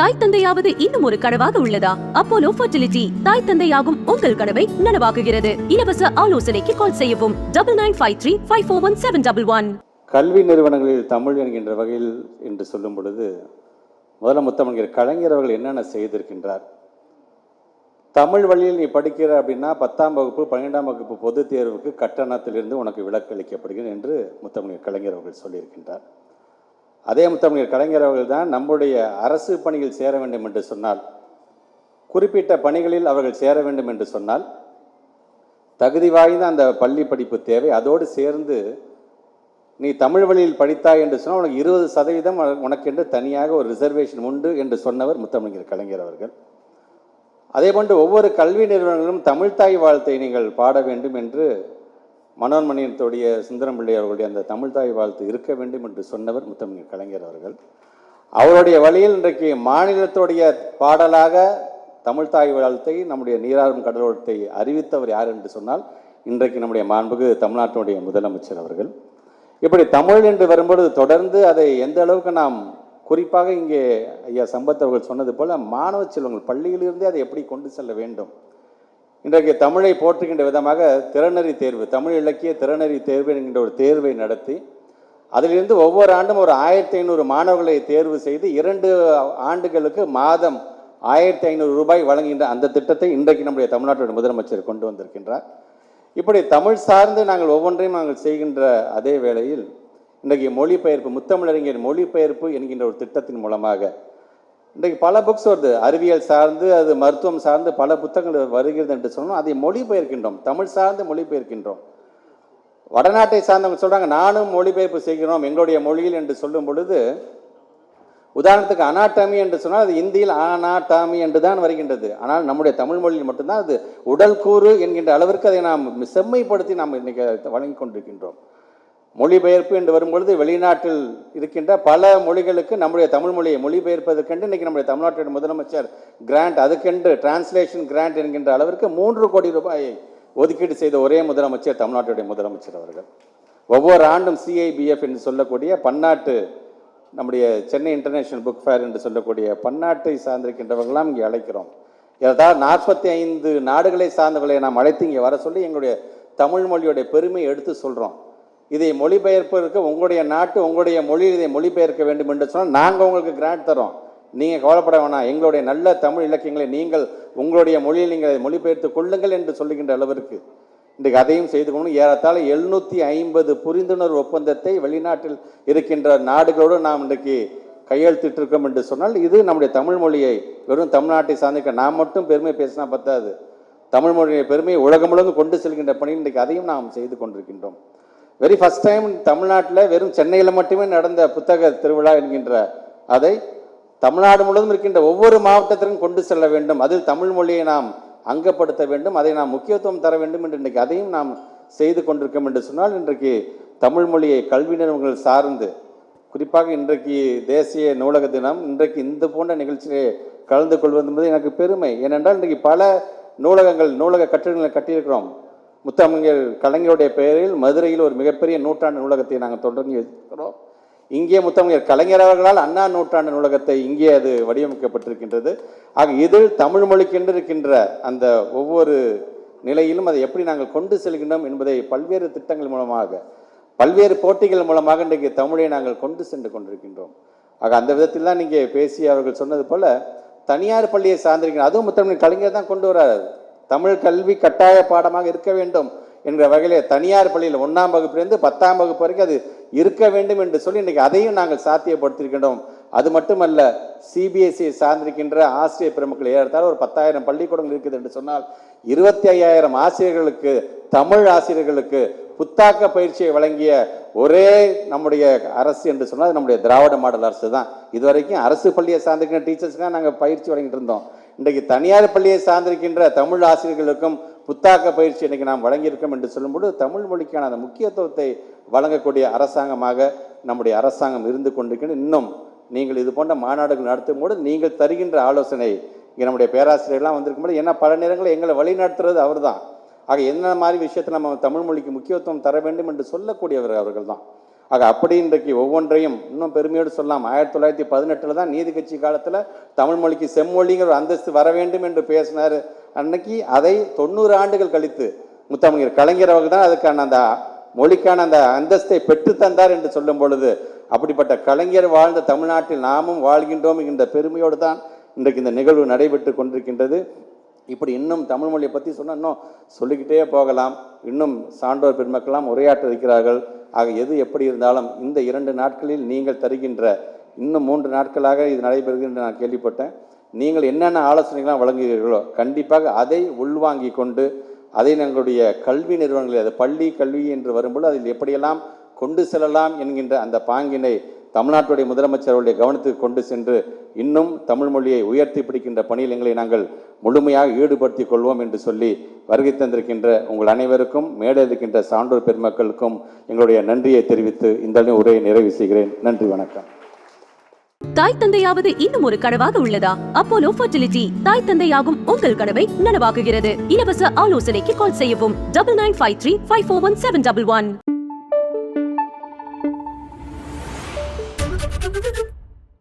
தாய் தந்தையாவது இன்னும் ஒரு கனவாக உள்ளதா? அப்போலோ ஃபர்டிலிட்டி தாய் தந்தையாகும் உங்கள் கனவை நனவாக்குகிறது. இலவச ஆலோசனைக்கு கால் செய்யவும். Double nine five three five four one seven double one கல்வி நிறுவனங்களில் தமிழ் என்கின்ற வகையில் என்று சொல்லும் பொழுது முதல்ல முத்தமிழர் கலைஞர் அவர்கள் என்னென்ன செய்திருக்கின்றார்? தமிழ் வழியில் நீ படிக்கிற அப்படின்னா பத்தாம் வகுப்பு பன்னிரெண்டாம் வகுப்பு பொதுத் தேர்வுக்கு கட்டணத்திலிருந்து உனக்கு விலக்கு அளிக்கப்படுகிறது என்று முத்தமிழர் கலைஞர் அவர்கள் சொல்லியிருக்கின்றார். அதே முத்தமிழர் கலைஞர் அவர்கள் தான் நம்முடைய அரசு பணியில் சேர வேண்டும் என்று சொன்னால் குறிப்பிட்ட பணிகளில் அவர்கள் சேர வேண்டும் என்று சொன்னால் தகுதி வாய்ந்த அந்த பள்ளி படிப்பு தேவை. அதோடு சேர்ந்து நீ தமிழ் வழியில் படித்தாய் என்று சொன்னால் உனக்கு இருபது சதவீதம் உனக்கென்று தனியாக ஒரு ரிசர்வேஷன் உண்டு என்று சொன்னவர் முத்தமிழர் கலைஞர் அவர்கள். அதே போன்று ஒவ்வொரு கல்வி நிறுவனங்களும் தமிழ்தாய் வாழ்த்தை நீங்கள் பாட வேண்டும் என்று மனோன்மணியத்துடைய சுந்தரம் பிள்ளை அவர்களுடைய அந்த தமிழ்த்தாய் வாழ்த்து இருக்க வேண்டும் என்று சொன்னவர் முத்தமிழ் கலைஞர் அவர்கள். அவருடைய வழியில் இன்றைக்கு மாநிலத்துடைய பாடலாக தமிழ்த்தாய் வாழ்த்தை நம்முடைய நீராறும் கடலோட்டத்தை அறிவித்தவர் யார் என்று சொன்னால் இன்றைக்கு நம்முடைய மாண்புக்கு தமிழ்நாட்டினுடைய முதலமைச்சர் அவர்கள். இப்படி தமிழ் என்று வரும்பொழுது தொடர்ந்து அதை எந்த அளவுக்கு நாம் குறிப்பாக இங்கே ஐயா சம்பத் அவர்கள் சொன்னது போல் மாணவ செல்வங்கள் பள்ளியிலிருந்தே அதை எப்படி கொண்டு செல்ல வேண்டும் இன்றைக்கு தமிழை போற்றுகின்ற விதமாக திறனறி தேர்வு தமிழ் இலக்கிய திறனறி தேர்வு என்கின்ற ஒரு தேர்வை நடத்தி அதிலிருந்து ஒவ்வொரு ஆண்டும் ஒரு ஆயிரத்தி ஐநூறு மாணவர்களை தேர்வு செய்து இரண்டு ஆண்டுகளுக்கு மாதம் ஆயிரத்தி ஐநூறு ரூபாய் வழங்குகின்ற அந்த திட்டத்தை இன்றைக்கு நம்முடைய தமிழ்நாட்டுடைய முதலமைச்சர் கொண்டு வந்திருக்கின்றார். இப்படி தமிழ் சார்ந்து நாங்கள் ஒவ்வொன்றையும் நாங்கள் செய்கின்ற அதே வேளையில் இன்றைக்கு மொழிபெயர்ப்பு முத்தமிழறிஞர் மொழிபெயர்ப்பு என்கின்ற ஒரு திட்டத்தின் மூலமாக இன்றைக்கு பல புக்ஸ் வருது. அறிவியல் சார்ந்து அது மருத்துவம் சார்ந்து பல புத்தகங்கள் வருகிறது என்று சொன்னோம். அதை மொழிபெயர்க்கின்றோம். தமிழ் சார்ந்து மொழிபெயர்க்கின்றோம். வடநாட்டை சார்ந்தவங்க சொல்கிறாங்க நானும் மொழிபெயர்ப்பு செய்கிறோம். எங்களுடைய மொழியில் என்று சொல்லும் பொழுது உதாரணத்துக்கு அனாட்டாமி என்று சொன்னால் அது இந்தியில் அனாட்டாமி என்று தான் வருகின்றது. ஆனால் நம்முடைய தமிழ் மொழியில் மட்டும்தான் அது உடல் கூறு என்கின்ற அளவிற்கு அதை நாம் செம்மைப்படுத்தி நாம் இன்றைக்கி வழங்கி கொண்டிருக்கின்றோம். மொழிபெயர்ப்பு என்று வரும்பொழுது வெளிநாட்டில் இருக்கின்ற பல மொழிகளுக்கு நம்முடைய தமிழ் மொழியை மொழிபெயர்ப்பதற்கென்று இன்றைக்கி நம்முடைய தமிழ்நாட்டின் முதலமைச்சர் கிராண்ட் அதுக்கென்று டிரான்ஸ்லேஷன் கிராண்ட் என்கின்ற அளவிற்கு மூன்று கோடி ரூபாயை ஒதுக்கீடு செய்த ஒரே முதலமைச்சர் தமிழ்நாட்டுடைய முதலமைச்சர் அவர்கள். ஒவ்வொரு ஆண்டும் சிஐபிஎஃப் என்று சொல்லக்கூடிய பன்னாட்டு நம்முடைய சென்னை இன்டர்நேஷனல் புக் ஃபேர் என்று சொல்லக்கூடிய பன்னாட்டை சார்ந்திருக்கின்றவர்களாம் இங்கே அழைக்கிறோம். ஏதாவது நாற்பத்தி ஐந்து நாடுகளை சார்ந்தவர்களை நாம் அழைத்து இங்கே வர சொல்லி எங்களுடைய தமிழ் மொழியுடைய பெருமை எடுத்து சொல்கிறோம் இதை மொழிபெயர்ப்பதற்கு உங்களுடைய நாட்டு உங்களுடைய மொழியில் இதை மொழிபெயர்க்க வேண்டும் என்று சொன்னால் நாங்கள் உங்களுக்கு கிராண்ட் தரோம் நீங்கள் கவலைப்பட வேணாம். எங்களுடைய நல்ல தமிழ் இலக்கியங்களை நீங்கள் உங்களுடைய மொழியில் நீங்கள் அதை மொழிபெயர்த்து கொள்ளுங்கள் என்று சொல்லுகின்ற அளவிற்கு. இன்றைக்கு அதையும் செய்து கொண்டு ஏறத்தாழ எழுநூற்றி ஐம்பது புரிந்துணர்வு ஒப்பந்தத்தை வெளிநாட்டில் இருக்கின்ற நாடுகளோடு நாம் இன்றைக்கு கையெழுத்திட்டிருக்கோம் என்று சொன்னால் இது நம்முடைய தமிழ் மொழியை வெறும் தமிழ்நாட்டை சார்ந்திருக்க நாம் மட்டும் பெருமை பேசினா பத்தாது. தமிழ் மொழியை பெருமையை உலகம் முழுவதும் கொண்டு செல்கின்ற பணி இன்றைக்கு அதையும் நாம் செய்து கொண்டிருக்கின்றோம். வெரி ஃபஸ்ட் டைம் தமிழ்நாட்டில் வெறும் சென்னையில் மட்டுமே நடந்த புத்தக திருவிழா என்கின்ற அதை தமிழ்நாடு முழுவதும் இருக்கின்ற ஒவ்வொரு மாவட்டத்திற்கும் கொண்டு செல்ல வேண்டும். அதில் தமிழ் மொழியை நாம் அங்கப்படுத்த வேண்டும். அதை நாம் முக்கியத்துவம் தர வேண்டும் என்று இன்றைக்கு அதையும் நாம் செய்து கொண்டிருக்கோம் என்று சொன்னால் இன்றைக்கு தமிழ் மொழியை கல்வி நிறுவனங்கள் சார்ந்து குறிப்பாக இன்றைக்கு தேசிய நூலக தினம் இன்றைக்கு இந்த போன்ற நிகழ்ச்சியை கலந்து கொள்வது என்பது எனக்கு பெருமை. ஏனென்றால் இன்றைக்கு பல நூலகங்கள் நூலக கட்டிடங்களை கட்டியிருக்கிறோம். முத்தமிழர் கலைஞருடைய பெயரில் மதுரையில் ஒரு மிகப்பெரிய நூற்றாண்டு நூலகத்தை நாங்கள் தொடங்கி வைக்கிறோம் இங்கே முத்தமிழர் கலைஞர் அவர்களால் அண்ணா நூற்றாண்டு நூலகத்தை இங்கே அது வடிவமைக்கப்பட்டிருக்கின்றது. ஆக இதில் தமிழ் மொழிக்கென்று இருக்கின்ற அந்த ஒவ்வொரு நிலையிலும் அதை எப்படி நாங்கள் கொண்டு செல்கின்றோம் என்பதை பல்வேறு திட்டங்கள் மூலமாக பல்வேறு போட்டிகள் மூலமாக இன்றைக்கு தமிழை நாங்கள் கொண்டு சென்று கொண்டிருக்கின்றோம். ஆக அந்த விதத்தில் தான் நீங்கள் பேசி அவர்கள் சொன்னது போல் தனியார் பள்ளியை சார்ந்திருக்கிற அதுவும் முத்தமிழ் கலைஞர் தான் கொண்டு வராது தமிழ் கல்வி கட்டாய பாடமாக இருக்க வேண்டும் என்ற வகையிலே தனியார் பள்ளியில் ஒன்றாம் வகுப்பிலிருந்து பத்தாம் வகுப்பு வரைக்கும் அது இருக்க வேண்டும் என்று சொல்லி இன்றைக்கி அதையும் நாங்கள் சாத்தியப்படுத்தியிருக்கின்றோம். அது மட்டுமல்ல சிபிஎஸ்சியை சார்ந்திருக்கின்ற ஆசிரியர் பெருமக்கள் ஏறத்தாழ ஒரு பத்தாயிரம் பள்ளிக்கூடங்கள் இருக்குது என்று சொன்னால் இருபத்தி ஐயாயிரம் ஆசிரியர்களுக்கு தமிழ் ஆசிரியர்களுக்கு புத்தாக்க பயிற்சியை வழங்கிய ஒரே நம்முடைய அரசு என்று சொன்னால் நம்முடைய திராவிட மாடல் அரசு தான் இதுவரைக்கும் அரசு பள்ளியை சார்ந்திருக்கிற டீச்சர்ஸ்க்காக நாங்கள் பயிற்சி வழங்கிட்டு இருந்தோம். இன்றைக்கு தனியார் பள்ளியை சார்ந்திருக்கின்ற தமிழ் ஆசிரியர்களுக்கும் புத்தாக்க பயிற்சி இன்றைக்கு நாம் வழங்கியிருக்கோம் என்று சொல்லும்போது தமிழ் மொழிக்கான அந்த முக்கியத்துவத்தை வழங்கக்கூடிய அரசாங்கமாக நம்முடைய அரசாங்கம் இருந்து கொண்டிருக்கின்ற இன்னும் நீங்கள் இது போன்ற மாநாடுகள் நடத்தும் போது நீங்கள் தருகின்ற ஆலோசனை இங்கே நம்முடைய பேராசிரியர்லாம் வந்திருக்கும் போது ஏன்னா பல நேரங்களில் எங்களை வழிநடத்துறது அவர் தான் ஆக என்ன மாதிரி விஷயத்தை நம்ம தமிழ் மொழிக்கு முக்கியத்துவம் தர வேண்டும் என்று சொல்லக்கூடியவர் அவர்கள் தான் ஆக அப்படி இன்றைக்கு ஒவ்வொன்றையும் இன்னும் பெருமையோடு சொல்லலாம் ஆயிரத்தி தொள்ளாயிரத்தி பதினெட்டில் தான் நீதி கட்சி காலத்தில் தமிழ் மொழிக்கு செம்மொழிங்கிற ஒரு அந்தஸ்து வர வேண்டும் என்று பேசினார். அன்னைக்கு அதை தொண்ணூறு ஆண்டுகள் கழித்து முத்தமிழர் கலைஞர் அவர்கள் தான் அதுக்கான அந்த மொழிக்கான அந்த அந்தஸ்தை பெற்று தந்தார் என்று சொல்லும் பொழுது அப்படிப்பட்ட கலைஞர் வாழ்ந்த தமிழ்நாட்டில் நாமும் வாழ்கின்றோம் என்கின்ற பெருமையோடு தான் இன்றைக்கு இந்த நிகழ்வு நடைபெற்று கொண்டிருக்கின்றது. இப்படி இன்னும் தமிழ் மொழியை பற்றி சொன்னால் இன்னும் சொல்லிக்கிட்டே போகலாம். இன்னும் சான்றோர் பெருமக்கள்லாம் உரையாற்ற இருக்கிறார்கள். ஆக எது எப்படி இருந்தாலும் இந்த இரண்டு நாட்களில் நீங்கள் தருகின்ற இன்னும் மூன்று நாட்களாக இது நடைபெறுகின்ற நான் கேள்விப்பட்டேன். நீங்கள் என்னென்ன ஆலோசனைகள்லாம் வழங்குகிறீர்களோ கண்டிப்பாக அதை உள்வாங்கி கொண்டு அதை எங்களுடைய கல்வி நிறுவனங்களில் அது பள்ளி கல்வி என்று வரும்போது அதில் எப்படியெல்லாம் கொண்டு செல்லலாம் என்கின்ற அந்த பாங்கினை தமிழ்நாட்டுடைய முதலமைச்சருடைய கவனத்துக்கு கொண்டு சென்று இன்னும் தமிழ் மொழியை உயர்த்தி பிடிக்கின்ற பணியில் எங்களை நாங்கள் முழுமையாக ஈடுபடுத்திக் கொள்வோம் என்று சொல்லி வருகை தந்திருக்கின்ற உங்கள் அனைவருக்கும் மேடை இருக்கின்ற சான்றோர் பெருமக்களுக்கும் எங்களுடைய நன்றியை தெரிவித்து இந்த உரையை நிறைவு செய்கிறேன். நன்றி வணக்கம். தாய் தந்தையாவது இன்னும் ஒரு கனவாக உள்ளதா? அப்போலோ ஃபர்டிலிட்டி தாய் தந்தையாகும் உங்கள் கனவை நனவாக்குகிறது. இலவச ஆலோசனைக்கு கால் செய்யவும். Double nine five three five four one seven double one.